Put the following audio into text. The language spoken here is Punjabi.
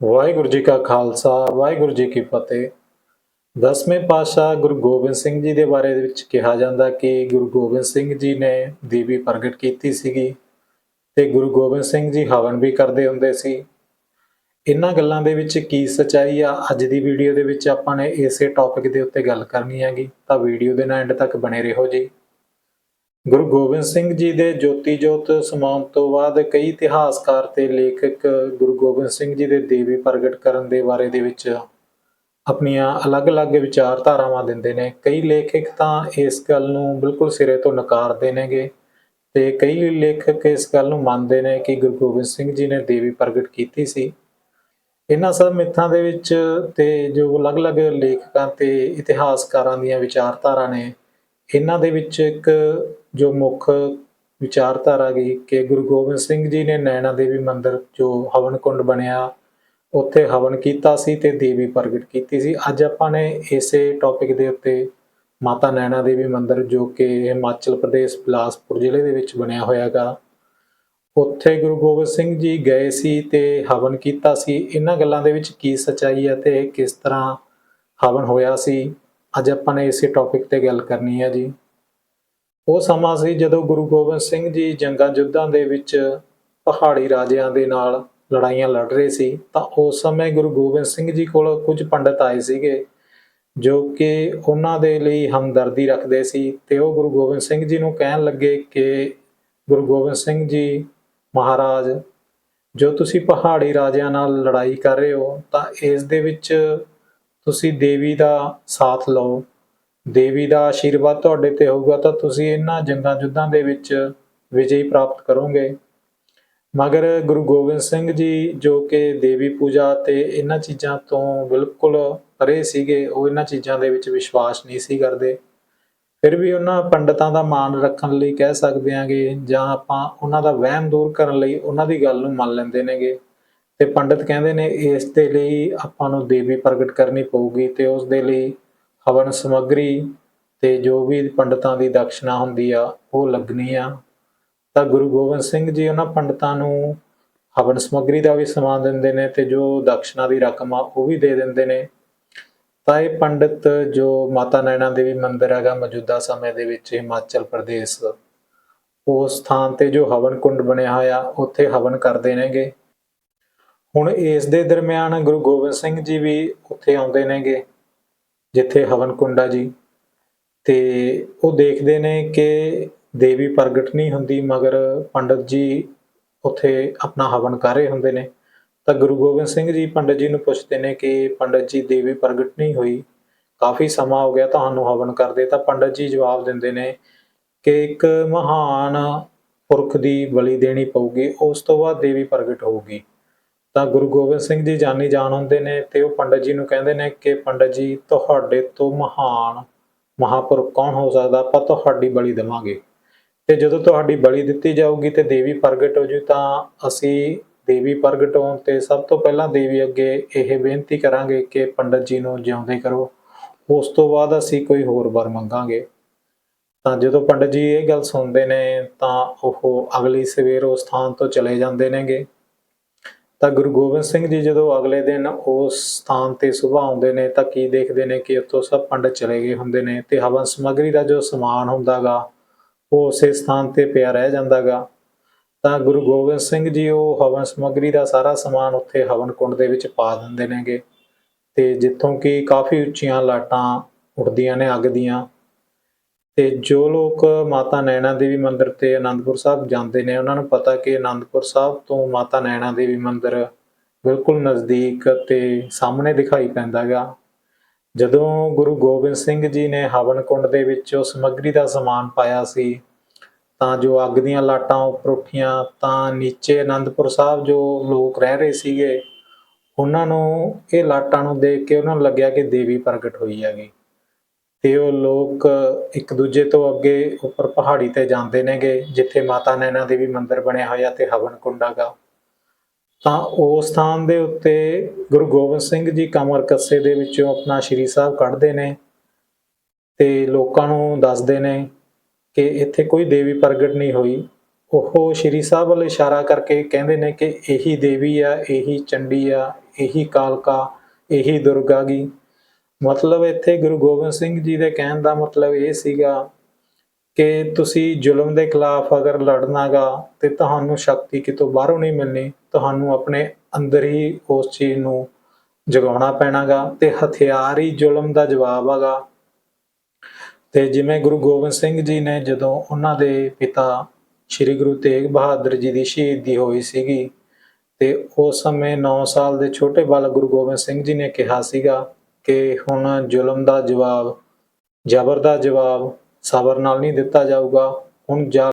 ਵਾਹਿਗੁਰੂ ਜੀ ਕਾ ਖਾਲਸਾ, ਵਾਹਿਗੁਰੂ ਜੀ ਕੀ ਫਤਿਹ। ਦਸਵੇਂ ਪਾਤਸ਼ਾਹ ਗੁਰੂ ਗੋਬਿੰਦ ਸਿੰਘ ਜੀ ਦੇ ਬਾਰੇ ਦੇ ਵਿੱਚ ਕਿਹਾ ਜਾਂਦਾ ਕਿ ਗੁਰੂ ਗੋਬਿੰਦ ਸਿੰਘ ਜੀ ਨੇ ਦੇਵੀ ਪ੍ਰਗਟ ਕੀਤੀ ਸੀਗੀ ਤੇ ਗੁਰੂ ਗੋਬਿੰਦ ਸਿੰਘ ਜੀ ਹਵਨ ਵੀ ਕਰਦੇ ਹੁੰਦੇ ਸੀ। ਇਹਨਾਂ ਗੱਲਾਂ ਦੇ ਵਿੱਚ ਕੀ ਸਚਾਈ ਆ, ਅੱਜ ਦੀ ਵੀਡੀਓ ਦੇ ਵਿੱਚ ਆਪਾਂ ਨੇ ਇਸੇ ਟੌਪਿਕ ਦੇ ਉੱਤੇ ਗੱਲ ਕਰਨੀ ਹੈਗੀ, ਤਾਂ ਵੀਡੀਓ ਦੇ ਨਾਲ ਐਂਡ ਤੱਕ ਬਣੇ ਰਹੋ ਜੀ। ਗੁਰੂ ਗੋਬਿੰਦ ਸਿੰਘ ਜੀ ਦੇ ਜੋਤੀ ਜੋਤ ਸਮਾਉਣ ਤੋਂ ਬਾਅਦ ਕਈ ਇਤਿਹਾਸਕਾਰ ਤੇ ਲੇਖਕ ਗੁਰੂ ਗੋਬਿੰਦ ਸਿੰਘ ਜੀ ਦੇ ਦੇਵੀ ਪ੍ਰਗਟ ਕਰਨ ਦੇ ਬਾਰੇ ਦੇ ਵਿੱਚ ਆਪਣੀਆਂ ਅਲੱਗ-ਅਲੱਗ ਵਿਚਾਰਧਾਰਾਵਾਂ ਦਿੰਦੇ ਨੇ। ਕਈ ਲੇਖਕ ਤਾਂ ਇਸ ਗੱਲ ਨੂੰ ਬਿਲਕੁਲ ਸਿਰੇ ਤੋਂ ਨਕਾਰਦੇ ਨੇਗੇ ਤੇ ਕਈ ਲੇਖਕ ਇਸ ਗੱਲ ਨੂੰ ਮੰਨਦੇ ਨੇ ਕਿ ਗੁਰੂ ਗੋਬਿੰਦ ਸਿੰਘ ਜੀ ਨੇ ਦੇਵੀ ਪ੍ਰਗਟ ਕੀਤੀ ਸੀ। ਇਹਨਾਂ ਸਭ ਮਿੱਥਾਂ ਦੇ ਵਿੱਚ ਤੇ ਜੋ ਅਲੱਗ-ਅਲੱਗ ਲੇਖਕਾਂ ਤੇ ਇਤਿਹਾਸਕਾਰਾਂ ਦੀਆਂ ਵਿਚਾਰਧਾਰਾ ਨੇ ਇਹਨਾਂ ਦੇ ਵਿੱਚ ਇੱਕ ਜੋ ਮੁੱਖ ਵਿਚਾਰਧਾਰਾ ਗਈ ਕਿ ਗੁਰੂ ਗੋਬਿੰਦ ਸਿੰਘ ਜੀ ਨੇ ਨੈਣਾ ਦੇਵੀ ਮੰਦਿਰ ਜੋ ਹਵਨ ਕੁੰਡ ਬਣਿਆ, ਉੱਥੇ ਹਵਨ ਕੀਤਾ ਸੀ ਤੇ ਦੇਵੀ ਪ੍ਰਗਟ ਕੀਤੀ ਸੀ। ਅੱਜ ਆਪਾਂ ਨੇ ਇਸੇ ਟੌਪਿਕ ਦੇ ਉੱਤੇ ਮਾਤਾ ਨੈਣਾ ਦੇਵੀ ਮੰਦਿਰ ਜੋ ਕਿ ਹਿਮਾਚਲ ਪ੍ਰਦੇਸ਼, ਬਿਲਾਸਪੁਰ ਜ਼ਿਲ੍ਹੇ ਦੇ ਵਿੱਚ ਬਣਿਆ ਹੋਇਆਗਾ, ਉੱਥੇ ਗੁਰੂ ਗੋਬਿੰਦ ਸਿੰਘ ਜੀ ਗਏ ਸੀ ਤੇ ਹਵਨ ਕੀਤਾ ਸੀ। ਇਹਨਾਂ ਗੱਲਾਂ ਦੇ ਵਿੱਚ ਕੀ ਸਚਾਈ ਹੈ ਤੇ ਕਿਸ ਤਰ੍ਹਾਂ ਹਵਨ ਹੋਇਆ ਸੀ? ਅੱਜ ਆਪਾਂ ਨੇ ਇਸੇ ਟੌਪਿਕ ਤੇ ਗੱਲ ਕਰਨੀ ਹੈ ਜੀ। ਉਹ ਸਮਾਂ ਸੀ ਜਦੋਂ ਗੁਰੂ ਗੋਬਿੰਦ ਸਿੰਘ ਜੀ ਜੰਗਾਂ ਯੁੱਧਾਂ ਦੇ ਵਿੱਚ ਪਹਾੜੀ ਰਾਜਿਆਂ ਦੇ ਨਾਲ ਲੜਾਈਆਂ ਲੜ ਰਹੇ ਸੀ, ਤਾਂ ਉਸ ਸਮੇਂ ਗੁਰੂ ਗੋਬਿੰਦ ਸਿੰਘ ਜੀ ਕੋਲ ਕੁਝ ਪੰਡਤ ਆਏ ਸੀਗੇ, ਜੋ ਕਿ ਉਹਨਾਂ ਦੇ ਲਈ ਹਮਦਰਦੀ ਰੱਖਦੇ ਸੀ ਤੇ ਉਹ ਗੁਰੂ ਗੋਬਿੰਦ ਸਿੰਘ ਜੀ ਨੂੰ ਕਹਿਣ ਲੱਗੇ ਕਿ ਗੁਰੂ ਗੋਬਿੰਦ ਸਿੰਘ ਜੀ ਮਹਾਰਾਜ, ਜੋ ਤੁਸੀਂ ਪਹਾੜੀ ਰਾਜਿਆਂ ਨਾਲ ਲੜਾਈ ਕਰ ਰਹੇ ਹੋ, ਤਾਂ ਇਸ ਦੇ ਵਿੱਚ ਤੁਸੀਂ ਦੇਵੀ ਦਾ ਸਾਥ ਲਓ, ਦੇਵੀ ਦਾ ਆਸ਼ੀਰਵਾਦ ਤੁਹਾਡੇ ਤੇ ਹੋਊਗਾ ਤਾਂ ਤੁਸੀਂ ਇਹਨਾਂ ਜੰਗਾਂ ਯੁੱਧਾਂ ਦੇ ਵਿੱਚ ਵਿਜੇ ਪ੍ਰਾਪਤ ਕਰੋਗੇ। ਮਗਰ ਗੁਰੂ ਗੋਬਿੰਦ ਸਿੰਘ ਜੀ ਜੋ ਕਿ ਦੇਵੀ ਪੂਜਾ ਤੇ ਇਹਨਾਂ ਚੀਜ਼ਾਂ ਤੋਂ ਬਿਲਕੁਲ ਪਰੇ ਸੀਗੇ, ਉਹ ਇਹਨਾਂ ਚੀਜ਼ਾਂ ਦੇ ਵਿੱਚ ਵਿਸ਼ਵਾਸ ਨਹੀਂ ਸੀ ਕਰਦੇ। ਫਿਰ ਵੀ ਉਹਨਾਂ ਪੰਡਤਾਂ ਦਾ ਮਾਣ ਰੱਖਣ ਲਈ ਕਹਿ ਸਕਦੇ ਆਂਗੇ ਜਾਂ ਆਪਾਂ ਉਹਨਾਂ ਦਾ ਵਹਿਮ ਦੂਰ ਕਰਨ ਲਈ ਉਹਨਾਂ ਦੀ ਗੱਲ ਨੂੰ ਮੰਨ ਲੈਂਦੇ ਨੇਗੇ। ਤੇ ਪੰਡਿਤ ਕਹਿੰਦੇ ਨੇ ਇਸ ਦੇ ਲਈ ਆਪਾਂ ਨੂੰ ਦੇਵੀ ਪ੍ਰਗਟ ਕਰਨੀ ਪਊਗੀ ਤੇ ਉਸ ਦੇ ਲਈ ਹਵਨ ਸਮੱਗਰੀ ਤੇ ਜੋ ਵੀ ਪੰਡਤਾਂ ਦੀ ਦਕਸ਼ਨਾ ਹੁੰਦੀ ਆ, ਉਹ ਲੱਗਣੀ ਆ। ਤਾਂ ਗੁਰੂ ਗੋਬਿੰਦ ਸਿੰਘ ਜੀ ਉਹਨਾਂ ਪੰਡਤਾਂ ਨੂੰ ਹਵਨ ਸਮੱਗਰੀ ਦਾ ਵੀ ਸਮਾਨ ਦਿੰਦੇ ਨੇ ਤੇ ਜੋ ਦਕਸ਼ਨਾ ਦੀ ਰਕਮ ਆ, ਉਹ ਵੀ ਦੇ ਦਿੰਦੇ ਨੇ। ਤਾਂ ਇਹ ਪੰਡਤ ਜੋ ਮਾਤਾ ਨੈਣਾ ਦੇਵੀ ਮੰਦਿਰ ਹੈਗਾ ਮੌਜੂਦਾ ਸਮੇਂ ਦੇ ਵਿੱਚ ਹਿਮਾਚਲ ਪ੍ਰਦੇਸ਼, ਉਸ ਸਥਾਨ ਤੇ ਜੋ ਹਵਨ ਕੁੰਡ ਬਣਿਆ ਹੋਇਆ, ਉੱਥੇ ਹਵਨ ਕਰਦੇ ਨੇਗੇ। ਹੁਣ ਇਸ ਦੇ ਦਰਮਿਆਨ ਗੁਰੂ ਗੋਬਿੰਦ ਸਿੰਘ ਜੀ ਵੀ ਉੱਥੇ ਆਉਂਦੇ ਨੇਗੇ, ਜਿੱਥੇ ਹਵਨ ਕੁੰਡਾ ਜੀ। ਤੇ ਉਹ ਦੇਖਦੇ ਨੇ ਕਿ ਦੇਵੀ ਪ੍ਰਗਟ ਨਹੀਂ ਹੁੰਦੀ, ਮਗਰ ਪੰਡਤ ਜੀ ਉੱਥੇ ਆਪਣਾ ਹਵਨ ਕਰ ਰਹੇ ਹੁੰਦੇ ਨੇ। ਤਾਂ ਗੁਰੂ ਗੋਬਿੰਦ ਸਿੰਘ ਜੀ ਪੰਡਤ ਜੀ ਨੂੰ ਪੁੱਛਦੇ ਨੇ ਕਿ ਪੰਡਤ ਜੀ, ਦੇਵੀ ਪ੍ਰਗਟ ਨਹੀਂ ਹੋਈ, ਕਾਫੀ ਸਮਾਂ ਹੋ ਗਿਆ ਤੁਹਾਨੂੰ ਹਵਨ ਕਰਦੇ, ਤਾਂ ਪੰਡਤ ਜੀ ਜਵਾਬ ਦਿੰਦੇ ਨੇ ਕਿ ਇੱਕ ਮਹਾਨ ਪੁਰਖ ਦੀ ਬਲੀ ਦੇਣੀ ਪਊਗੀ, ਉਸ ਤੋਂ ਬਾਅਦ ਦੇਵੀ ਪ੍ਰਗਟ ਹੋਊਗੀ। ਤਾਂ ਗੁਰੂ ਗੋਬਿੰਦ ਸਿੰਘ ਜੀ ਜਾਨੀ ਜਾਣ ਹੁੰਦੇ ਨੇ ਤੇ ਉਹ ਪੰਡਤ ਜੀ ਨੂੰ ਕਹਿੰਦੇ ਨੇ ਕਿ ਪੰਡਤ ਜੀ, ਤੁਹਾਡੇ ਤੋਂ ਮਹਾਨ ਮਹਾਪੁਰਖ ਕੌਣ ਹੋ ਸਕਦਾ? ਆਪਾਂ ਤੁਹਾਡੀ ਬਲੀ ਦੇਵਾਂਗੇ। ਤੇ ਜਦੋਂ ਤੁਹਾਡੀ ਬਲੀ ਦਿੱਤੀ ਜਾਊਗੀ ਤੇ ਦੇਵੀ ਪ੍ਰਗਟ ਹੋ ਜੂ, ਤਾਂ ਅਸੀਂ ਦੇਵੀ ਪ੍ਰਗਟ ਹੋਣ ਤੇ ਸਭ ਤੋਂ ਪਹਿਲਾਂ ਦੇਵੀ ਅੱਗੇ ਇਹ ਬੇਨਤੀ ਕਰਾਂਗੇ ਕਿ ਪੰਡਤ ਜੀ ਨੂੰ ਜਿਉਂਦੇ ਕਰੋ। ਉਸ ਤੋਂ ਬਾਅਦ ਅਸੀਂ ਕੋਈ ਹੋਰ ਵਰ ਮੰਗਾਂਗੇ। ਤਾਂ ਜਦੋਂ ਪੰਡਤ ਜੀ ਇਹ ਗੱਲ ਸੁਣਦੇ ਨੇ, ਤਾਂ ਉਹ ਅਗਲੀ ਸਵੇਰ ਉਸ ਸਥਾਨ ਤੋਂ ਚਲੇ ਜਾਂਦੇ ਨੇਗੇ। ਤਾਂ ਗੁਰੂ ਗੋਬਿੰਦ ਸਿੰਘ ਜੀ ਜਦੋਂ ਅਗਲੇ ਦਿਨ ਉਸ ਸਥਾਨ ਤੇ ਸੁਬਾਹ ਆਉਂਦੇ ਨੇ ਤਾਂ ਕੀ ਦੇਖਦੇ ਨੇ ਕਿ ਉੱਥੋਂ ਸਭ ਪੰਡਤ ਚਲੇ ਗਏ ਹੁੰਦੇ ਨੇ ਤੇ ਹਵਨ ਸਮੱਗਰੀ ਦਾ ਜੋ ਸਮਾਨ ਹੁੰਦਾਗਾ, ਉਹ ਉਸੇ ਸਥਾਨ ਤੇ ਪਿਆ ਰਹਿ ਜਾਂਦਾਗਾ। ਤਾਂ ਗੁਰੂ ਗੋਬਿੰਦ ਸਿੰਘ ਜੀ ਉਹ ਹਵਨ ਸਮੱਗਰੀ ਦਾ ਸਾਰਾ ਸਮਾਨ ਉੱਥੇ ਹਵਨ ਕੁੰਡ ਦੇ ਵਿੱਚ ਪਾ ਦਿੰਦੇ ਨੇਗੇ ਤੇ ਜਿੱਥੋਂ ਕਿ ਕਾਫੀ ਉੱਚੀਆਂ ਲਾਟਾਂ ਉੱਠਦੀਆਂ ਨੇ ਅੱਗ ਦੀਆਂ। ਤੇ ਜੋ ਲੋਕ ਮਾਤਾ ਨੈਣਾ ਦੇਵੀ ਮੰਦਿਰ ਤੇ ਆਨੰਦਪੁਰ ਸਾਹਿਬ ਜਾਂਦੇ ਨੇ, ਉਹਨਾਂ ਨੂੰ ਪਤਾ ਕਿ ਆਨੰਦਪੁਰ ਸਾਹਿਬ ਤੋਂ ਮਾਤਾ ਨੈਣਾ ਦੇਵੀ ਮੰਦਿਰ ਬਿਲਕੁਲ ਨਜ਼ਦੀਕ ਤੇ ਸਾਹਮਣੇ ਦਿਖਾਈ ਪੈਂਦਾਗਾ ਜਦੋਂ ਗੁਰੂ ਗੋਬਿੰਦ ਸਿੰਘ ਜੀ ਨੇ ਹਵਨ ਕੁੰਡ ਦੇ ਵਿੱਚ ਉਹ ਸਮੱਗਰੀ ਦਾ ਸਮਾਨ ਪਾਇਆ ਸੀ, ਤਾਂ ਜੋ ਅੱਗ ਦੀਆਂ ਲਾਟਾਂ ਉੱਪਰ ਉੱਠੀਆਂ, ਤਾਂ ਨੀਚੇ ਆਨੰਦਪੁਰ ਸਾਹਿਬ ਜੋ ਲੋਕ ਰਹਿ ਰਹੇ ਸੀਗੇ, ਉਹਨਾਂ ਨੂੰ ਇਹ ਲਾਟਾਂ ਨੂੰ ਦੇਖ ਕੇ ਉਹਨਾਂ ਨੂੰ ਲੱਗਿਆ ਕਿ ਦੇਵੀ ਪ੍ਰਗਟ ਹੋਈ ਹੈਗੀ। ਤੇ ਉਹ ਲੋਕ ਇੱਕ ਦੂਜੇ ਤੋਂ ਅੱਗੇ ਉੱਪਰ ਪਹਾੜੀ ਤੇ ਜਾਂਦੇ ਨੇਗੇ, ਜਿੱਥੇ ਮਾਤਾ ਨੈਣਾ ਦੇਵੀ ਮੰਦਿਰ ਬਣਿਆ ਹੋਇਆ ਤੇ ਹਵਨ ਕੁੰਡਾਗਾ ਤਾਂ ਉਸ ਸਥਾਨ ਦੇ ਉੱਤੇ ਗੁਰੂ ਗੋਬਿੰਦ ਸਿੰਘ ਜੀ ਕਮਰ ਕੱਸੇ ਦੇ ਵਿੱਚੋਂ ਆਪਣਾ ਸ਼੍ਰੀ ਸਾਹਿਬ ਕੱਢਦੇ ਨੇ ਤੇ ਲੋਕਾਂ ਨੂੰ ਦੱਸਦੇ ਨੇ ਕਿ ਇੱਥੇ ਕੋਈ ਦੇਵੀ ਪ੍ਰਗਟ ਨਹੀਂ ਹੋਈ। ਉਹ ਸ਼੍ਰੀ ਸਾਹਿਬ ਵੱਲ ਇਸ਼ਾਰਾ ਕਰਕੇ ਕਹਿੰਦੇ ਨੇ ਕਿ ਇਹੀ ਦੇਵੀ ਆ, ਇਹੀ ਚੰਡੀ ਆ, ਇਹੀ ਕਾਲਕਾ, ਇਹੀ ਦੁਰਗਾ ਗੀ। ਮਤਲਬ ਇੱਥੇ ਗੁਰੂ ਗੋਬਿੰਦ ਸਿੰਘ ਜੀ ਦੇ ਕਹਿਣ ਦਾ ਮਤਲਬ ਇਹ ਸੀਗਾ ਕਿ ਤੁਸੀਂ ਜ਼ੁਲਮ ਦੇ ਖਿਲਾਫ ਅਗਰ ਲੜਨਾਗਾ ਤੇ ਤੁਹਾਨੂੰ ਸ਼ਕਤੀ ਕਿਤੋਂ ਬਾਹਰੋਂ ਨਹੀਂ ਮਿਲਣੀ, ਤੁਹਾਨੂੰ ਆਪਣੇ ਅੰਦਰ ਹੀ ਉਸ ਚੀਜ਼ ਨੂੰ ਜਗਾਉਣਾ ਪੈਣਾਗਾ ਤੇ ਹਥਿਆਰ ਹੀ ਜ਼ੁਲਮ ਦਾ ਜਵਾਬ ਹੈਗਾ ਤੇ ਜਿਵੇਂ ਗੁਰੂ ਗੋਬਿੰਦ ਸਿੰਘ ਜੀ ਨੇ ਜਦੋਂ ਉਹਨਾਂ ਦੇ ਪਿਤਾ ਸ੍ਰੀ ਗੁਰੂ ਤੇਗ ਬਹਾਦਰ ਜੀ ਦੀ ਸ਼ਹੀਦੀ ਹੋਈ ਸੀਗੀ ਤੇ ਉਸ ਸਮੇਂ 9 ਸਾਲ ਦੇ ਛੋਟੇ ਬਾਲਕ ਗੁਰੂ ਗੋਬਿੰਦ ਸਿੰਘ ਜੀ ਨੇ ਕਿਹਾ ਸੀਗਾ ਕਿ ਹੁਣ ਜ਼ੁਲਮ ਦਾ ਜਵਾਬ, ਜ਼ਬਰ ਦਾ ਜਵਾਬ ਸਬਰ ਨਾਲ ਨਹੀਂ ਦਿੱਤਾ ਜਾਊਗਾ। ਹੁਣ ਜਾ